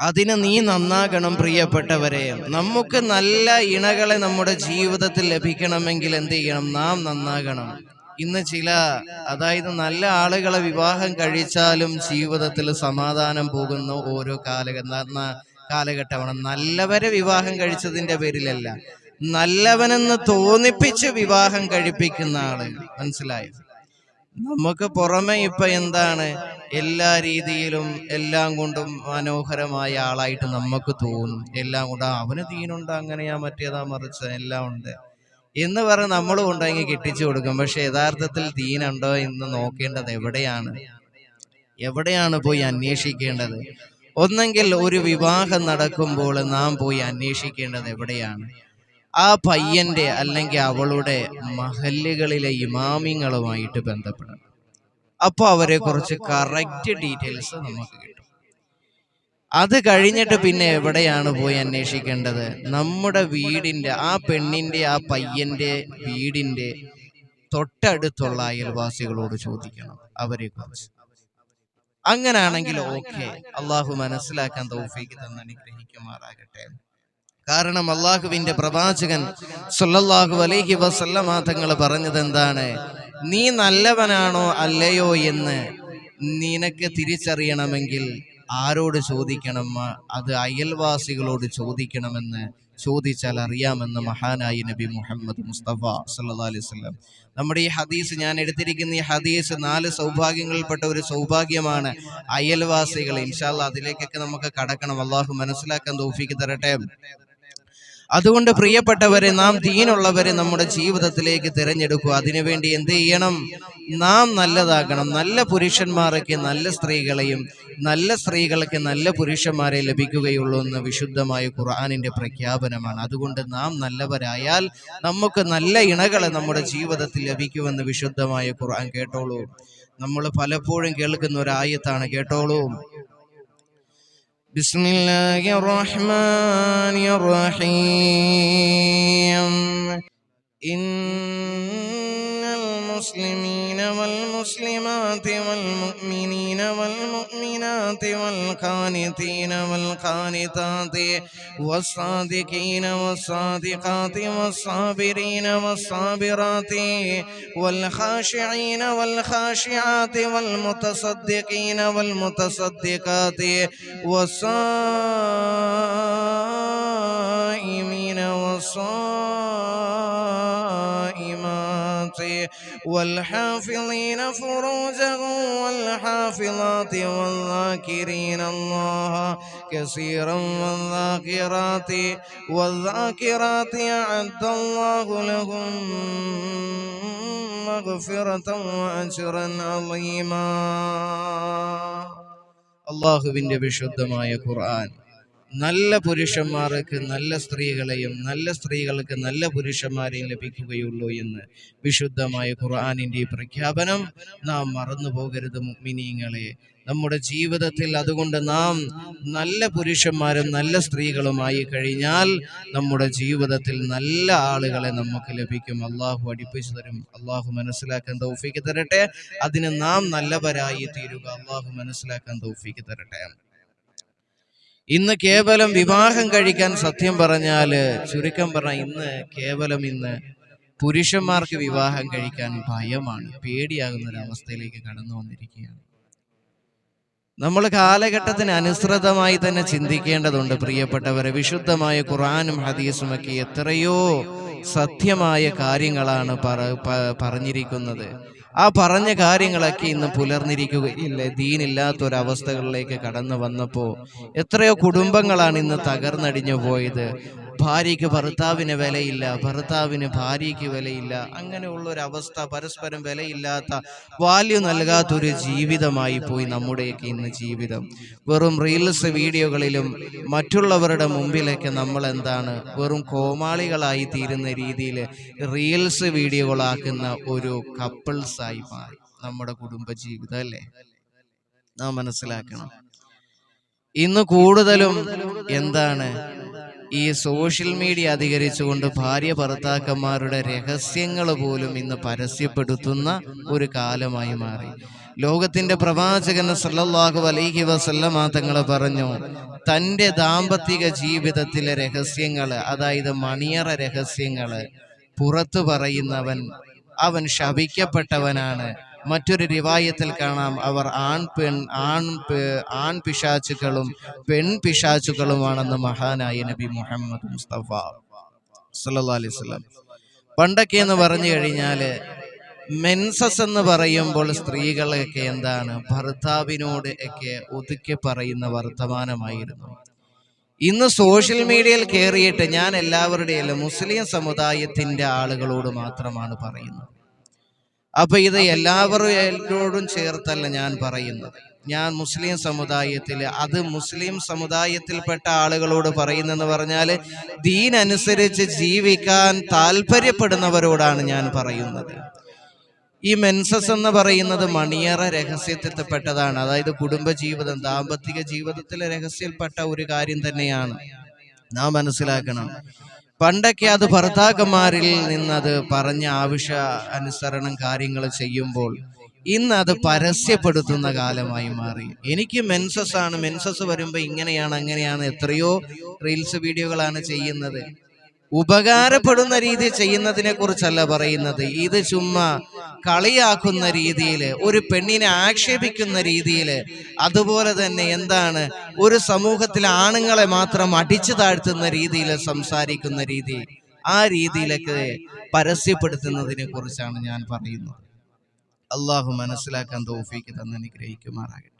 അതിന് നീ നന്നാകണം പ്രിയപ്പെട്ടവരെ. നമുക്ക് നല്ല ഇണകളെ നമ്മുടെ ജീവിതത്തിൽ ലഭിക്കണമെങ്കിൽ എന്ത് ചെയ്യണം? നാം നന്നാകണം. ഇന്ന് ചില അതായത് നല്ല ആളുകളെ വിവാഹം കഴിച്ചാലും ജീവിതത്തിൽ സമാധാനം പോകുന്ന ഓരോ കാലഘ ന- കാലഘട്ടമാണ്. നല്ലവരെ വിവാഹം കഴിച്ചതിന്റെ പേരിലല്ല. നല്ലവനെന്ന് തോന്നിപ്പിച്ച് വിവാഹം കഴിപ്പിക്കുന്ന ആൾ. മനസ്സിലായോ? നമുക്ക് പുറമെ ഇപ്പൊ എന്താണ്? എല്ലാ രീതിയിലും എല്ലാം കൊണ്ടും മനോഹരമായ ആളായിട്ട് നമുക്ക് തോന്നും. എല്ലാം കൊണ്ട് അവന് തീനുണ്ട് അങ്ങനെയാ മറ്റേതാ മറിച്ച എല്ലാം ഉണ്ട്. എന്ന് പറഞ്ഞ് നമ്മളും ഉണ്ടെങ്കിൽ കെട്ടിച്ചു കൊടുക്കും. പക്ഷെ യഥാർത്ഥത്തിൽ തീനുണ്ടോ എന്ന് നോക്കേണ്ടത് എവിടെയാണ്? എവിടെയാണ് പോയി അന്വേഷിക്കേണ്ടത്? ഒന്നെങ്കിൽ ഒരു വിവാഹം നടക്കുമ്പോൾ നാം പോയി അന്വേഷിക്കേണ്ടത് എവിടെയാണ്? ആ പയ്യന്റെ അല്ലെങ്കിൽ അവളുടെ മഹല്ലുകളിലെ ഇമാമിങ്ങളുമായിട്ട് ബന്ധപ്പെടണം. അപ്പോൾ അവരെ കുറിച്ച് കറക്റ്റ് ഡീറ്റെയിൽസ് നമുക്ക് കിട്ടും. അത് കഴിഞ്ഞിട്ട് പിന്നെ എവിടെയാണ് പോയി അന്വേഷിക്കേണ്ടത്? നമ്മുടെ വീടിന്റെ ആ പെണ്ണിന്റെ ആ പയ്യന്റെ വീടിന്റെ തൊട്ടടുത്തുള്ള അയൽവാസികളോട് ചോദിക്കണം അവരെ കുറിച്ച്. അങ്ങനാണെങ്കിൽ ഓക്കെ. അള്ളാഹു മനസ്സിലാക്കാൻ തോഫിക്ക് തന്നെ അനുഗ്രഹിക്കുമാറാകട്ടെ. കാരണം അള്ളാഹുവിന്റെ പ്രവാചകൻ സല്ലല്ലാഹു അലൈഹി വസല്ലമ തങ്ങൾ പറഞ്ഞത് എന്താണ്? നീ നല്ലവനാണോ അല്ലയോ എന്ന് നിനക്ക് തിരിച്ചറിയണമെങ്കിൽ ആരോട് ചോദിക്കണം? അത് അയൽവാസികളോട് ചോദിക്കണമെന്ന് ചോദിച്ചാൽ അറിയാമെന്ന് മഹാനായ നബി മുഹമ്മദ് മുസ്തഫ സല്ലാ അലൈഹി വസല്ലം. നമ്മുടെ ഈ ഹദീസ് ഞാൻ എടുത്തിരിക്കുന്ന ഈ ഹദീസ് നാല് സൗഭാഗ്യങ്ങളിൽപ്പെട്ട ഒരു സൗഭാഗ്യമാണ് അയൽവാസികൾ ഇൻഷാല്ല അതിലേക്കൊക്കെ നമുക്ക് കടക്കണം. അള്ളാഹു മനസ്സിലാക്കാൻ തോഫിക്ക് തരട്ടെ. അതുകൊണ്ട് പ്രിയപ്പെട്ടവരെ നാം ദീനുള്ളവരെ നമ്മുടെ ജീവിതത്തിലേക്ക് തിരഞ്ഞെടുക്കുക. അതിനുവേണ്ടി എന്ത് ചെയ്യണം? നാം നല്ലതാകണം. നല്ല പുരുഷന്മാരൊക്കെ നല്ല സ്ത്രീകളെയും നല്ല സ്ത്രീകൾക്ക് നല്ല പുരുഷന്മാരെ ലഭിക്കുകയുള്ളൂ എന്ന് വിശുദ്ധമായ ഖുർആാനിന്റെ പ്രഖ്യാപനമാണ്. അതുകൊണ്ട് നാം നല്ലവരായാൽ നമുക്ക് നല്ല ഇണകളെ നമ്മുടെ ജീവിതത്തിൽ ലഭിക്കുമെന്ന് വിശുദ്ധമായ ഖുർആൻ കേട്ടോളൂ. നമ്മൾ പലപ്പോഴും കേൾക്കുന്ന ഒരു ആയത്താണ് കേട്ടോളൂ. بسم الله الرحمن الرحيم. إن المسلمين والمسلمات والمؤمنين والمؤمنات والقانتين والقانتات والصادقين والصادقات والصابرين والصابرات والخاشعين والخاشعات والمتصدقين والمتصدقات والصائمين والصائمات والحافظين فروجهم والحافظات والذاكرين الله كثيرا والذاكرات والذاكرات أعد الله لهم مغفرة وأجرا عظيما അള്ളാഹുവിന്റെ വിശുദ്ധമായ ഖുർആൻ നല്ല പുരുഷന്മാർക്ക് നല്ല സ്ത്രീകളെയും നല്ല സ്ത്രീകൾക്ക് നല്ല പുരുഷന്മാരെയും ലഭിക്കുകയുള്ളൂ എന്ന് വിശുദ്ധമായ ഖുർആാനിന്റെ പ്രഖ്യാപനം നാം മറന്നു പോകരുത് മുഅ്മിനീങ്ങളെ നമ്മുടെ ജീവിതത്തിൽ അതുകൊണ്ട് നാം നല്ല പുരുഷന്മാരും നല്ല സ്ത്രീകളുമായി കഴിഞ്ഞാൽ നമ്മുടെ ജീവിതത്തിൽ നല്ല ആളുകളെ നമുക്ക് ലഭിക്കും. അള്ളാഹു അടിപ്പിച്ചു തരും. അള്ളാഹു മനസ്സിലാക്കാൻ തൗഫിക്ക് തരട്ടെ. അതിന് നാം നല്ലവരായി തീരുക. അള്ളാഹു മനസ്സിലാക്കാൻ തൗഫിക്ക് തരട്ടെ. ഇന്ന് കേവലം വിവാഹം കഴിക്കാൻ സത്യം പറഞ്ഞാൽ ചുരുക്കം പറഞ്ഞ ഇന്ന് കേവലം ഇന്ന് പുരുഷന്മാർക്ക് വിവാഹം കഴിക്കാൻ ഭയമാണ് പേടിയാകുന്ന ഒരു അവസ്ഥയിലേക്ക് കടന്നു വന്നിരിക്കുകയാണ്. നമ്മൾ കാലഘട്ടത്തിന് അനുസൃതമായി തന്നെ ചിന്തിക്കേണ്ടതുണ്ട് പ്രിയപ്പെട്ടവരെ. വിശുദ്ധമായ ഖുറാനും ഹദീസും ഒക്കെ എത്രയോ സത്യമായ കാര്യങ്ങളാണ് പറ പറഞ്ഞിരിക്കുന്നത്. ആ പറഞ്ഞ കാര്യങ്ങളൊക്കെ ഇന്ന് പുലർന്നിരിക്കുകയില്ല? ദീനില്ലാത്ത ഒരവസ്ഥകളിലേക്ക് കടന്നു വന്നപ്പോ എത്രയോ കുടുംബങ്ങളാണ് ഇന്ന് തകർന്നടിഞ്ഞു പോയത്. ഭാര്യയ്ക്ക് ഭർത്താവിന് വിലയില്ല ഭർത്താവിന് ഭാര്യയ്ക്ക് വിലയില്ല. അങ്ങനെയുള്ള ഒരു അവസ്ഥ പരസ്പരം വിലയില്ലാത്ത വാല്യൂ നൽകാത്തൊരു ജീവിതമായി പോയി നമ്മുടെയൊക്കെ ഇന്ന് ജീവിതം. വെറും റീൽസ് വീഡിയോകളിലും മറ്റുള്ളവരുടെ മുമ്പിലൊക്കെ നമ്മൾ എന്താണ് വെറും കോമാളികളായി തീരുന്ന രീതിയിൽ റീൽസ് വീഡിയോകളാക്കുന്ന ഒരു കപ്പിൾസായി മാറി നമ്മുടെ കുടുംബ ജീവിതം അല്ലേ? നാം മനസ്സിലാക്കണം. ഇന്ന് കൂടുതലും എന്താണ്? ഈ സോഷ്യൽ മീഡിയ അധികരിച്ചുകൊണ്ട് ഭാര്യ ഭർത്താക്കന്മാരുടെ രഹസ്യങ്ങൾ പോലും ഇന്ന് പരസ്യപ്പെടുത്തുന്ന ഒരു കാലമായി മാറി. ലോകത്തിന്റെ പ്രവാചകൻ സല്ലല്ലാഹു അലൈഹി വസല്ലമ തങ്ങൾ പറഞ്ഞു തന്റെ ദാമ്പത്തിക ജീവിതത്തിലെ രഹസ്യങ്ങൾ അതായത് മണിയറ രഹസ്യങ്ങൾ പുറത്തു പറയുന്നവൻ അവൻ ശപിക്കപ്പെട്ടവനാണ്. മറ്റൊരു റിവായത്തിൽ കാണാം. അവർ ആൺ പെൺ ആൺ ആൺ പിശാച്ചുക്കളും പെൺ പിശാച്ചുക്കളുമാണെന്ന് മഹാനായ നബി മുഹമ്മദ് മുസ്തഫ സല്ലല്ലാഹു അലൈഹി പണ്ടൊക്കെ എന്ന് പറഞ്ഞു കഴിഞ്ഞാൽ മെൻസസ് എന്ന് പറയുമ്പോൾ സ്ത്രീകളൊക്കെ എന്താണ്? ഭർത്താവിനോട് ഒക്കെ ഒതുക്കി പറയുന്ന വർത്തമാനമായിരുന്നു. ഇന്ന് സോഷ്യൽ മീഡിയയിൽ കയറിയിട്ട് ഞാൻ എല്ലാവരുടെയും മുസ്ലിം സമുദായത്തിന്റെ ആളുകളോട് മാത്രമാണ് പറയുന്നത്. അപ്പൊ ഇത് എല്ലാവരോടും ചേർത്തല്ല ഞാൻ പറയുന്നത്. ഞാൻ മുസ്ലിം സമുദായത്തിൽ അത് മുസ്ലിം സമുദായത്തിൽപ്പെട്ട ആളുകളോട് പറയുന്നെന്ന് പറഞ്ഞാൽ ദീൻ അനുസരിച്ച് ജീവിക്കാൻ താല്പര്യപ്പെടുന്നവരോടാണ് ഞാൻ പറയുന്നത്. ഈ മെൻസസ് എന്ന് പറയുന്നത് മണിയറ രഹസ്യത്തിൽപ്പെട്ടതാണ് അതായത് കുടുംബജീവിതം ദാമ്പത്തിക ജീവിതത്തിലെ രഹസ്യപ്പെട്ട ഒരു കാര്യം തന്നെയാണ്. നാം മനസ്സിലാക്കണം. പണ്ടൊക്കെ അത് ഭർത്താക്കന്മാരിൽ നിന്നത് പറഞ്ഞ ആവശ്യ അനുസരണം കാര്യങ്ങൾ ചെയ്യുമ്പോൾ ഇന്ന് അത് പരസ്യപ്പെടുത്തുന്ന കാലമായി മാറി. എനിക്ക് മെൻസസ് ആണ്. മെൻസസ് വരുമ്പോൾ ഇങ്ങനെയാണ് അങ്ങനെയാണ് എത്രയോ റീൽസ് വീഡിയോകളാണ് ചെയ്യുന്നത്. ഉപകാരപ്പെടുന്ന രീതി ചെയ്യുന്നതിനെ കുറിച്ചല്ല പറയുന്നത്. ഇത് ചുമ്മാ കളിയാക്കുന്ന രീതിയിൽ ഒരു പെണ്ണിനെ ആക്ഷേപിക്കുന്ന രീതിയിൽ അതുപോലെ തന്നെ എന്താണ് ഒരു സമൂഹത്തിലെ ആണുങ്ങളെ മാത്രം അടിച്ചു താഴ്ത്തുന്ന രീതിയിൽ സംസാരിക്കുന്ന രീതി ആ രീതിയിലൊക്കെ പരസ്യപ്പെടുത്തുന്നതിനെ കുറിച്ചാണ് ഞാൻ പറയുന്നത്. അള്ളാഹു മനസ്സിലാക്കാൻ തോഫിക്ക് തന്നെ അനുഗ്രഹിക്കുമാറാകട്ടെ.